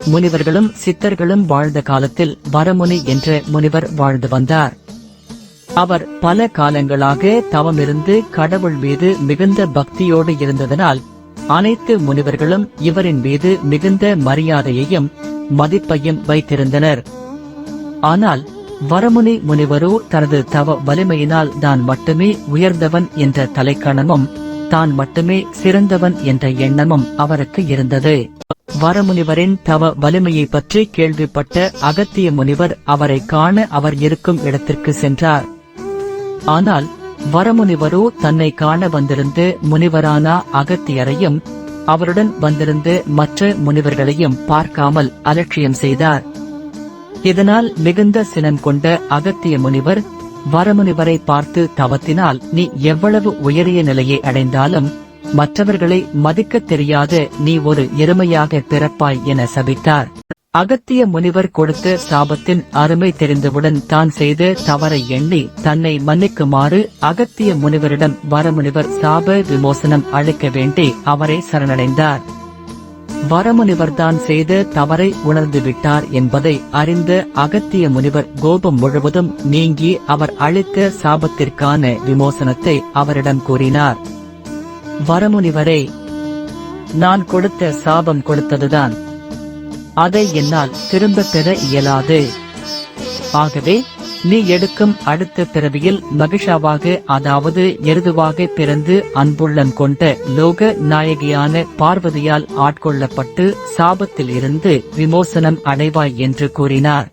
முனிவர்களும் சித்தர்களும் வாழ்ந்த காலத்தில் வரமுனி என்ற முனிவர் வாழ்ந்து வந்தார். அவர் பல காலங்களாக தவமிருந்து கடவுள் மீது மிகுந்த பக்தியோடு இருந்ததனால் அனைத்து முனிவர்களும் இவரின் மீது மிகுந்த மரியாதையையும் மதிப்பையும் வைத்திருந்தனர். ஆனால் வரமுனி முனிவரோ தனது தவ வலிமையினால் தான் மட்டுமே உயர்ந்தவன் என்ற தலைக்கணமும் தான் மட்டுமே சிறந்தவன் என்ற எண்ணமும் அவருக்கு இருந்தது. வரமுனிவரின் தவ வலிமையை பற்றி கேள்விப்பட்ட அகத்திய முனிவர் அவரை காண அவர் இருக்கும் இடத்திற்கு சென்றார். ஆனால் வரமுனிவரோ தன்னை காண வந்திருந்து முனிவரான அகத்தியரையும் அவருடன் வந்திருந்து மற்ற முனிவர்களையும் பார்க்காமல் அலட்சியம் செய்தார். இதனால் மிகுந்த சினம் கொண்ட அகத்திய முனிவர் வரமுனிவரை பார்த்து தவத்தினால் நீ எவ்வளவு உயரிய நிலையை அடைந்தாலும் மற்றவர்களை மதிக்கத் தெரியாத நீ ஒரு எருமையாக பிறப்பாய் என சபித்தார். அகத்திய முனிவர் கொடுத்த சாபத்தின் அருமை தெரிந்தவுடன் தான் செய்த தவறை எண்ணி தன்னை மன்னிக்குமாறு அகத்திய முனிவரிடம் வரமுனிவர் சாப விமோசனம் அளிக்க வேண்டி அவரை சரணடைந்தார். வரமுனிவர்தான் செய்த தவறை உணர்ந்து விட்டார் என்பதை அறிந்த அகத்திய முனிவர் கோபம் முழுவதும் நீங்கி அவர் அளித்த சாபத்திற்கான விமோசனத்தை அவரிடம் கூறினார். வரமுனிவரே நான் கொடுத்த சாபம் கொடுத்ததுதான். அதை என்னால் திரும்ப பெற இயலாது. ஆகவே நீ எடுக்கும் அடுத்த பிறவியில் மகிஷாவாக அதாவது எருதுவாக பிறந்து அன்புள்ளம் கொண்ட லோக நாயகியான பார்வதியால் ஆட்கொள்ளப்பட்டு சாபத்தில் இருந்து விமோசனம் அடைவாய் என்று கூறினார்.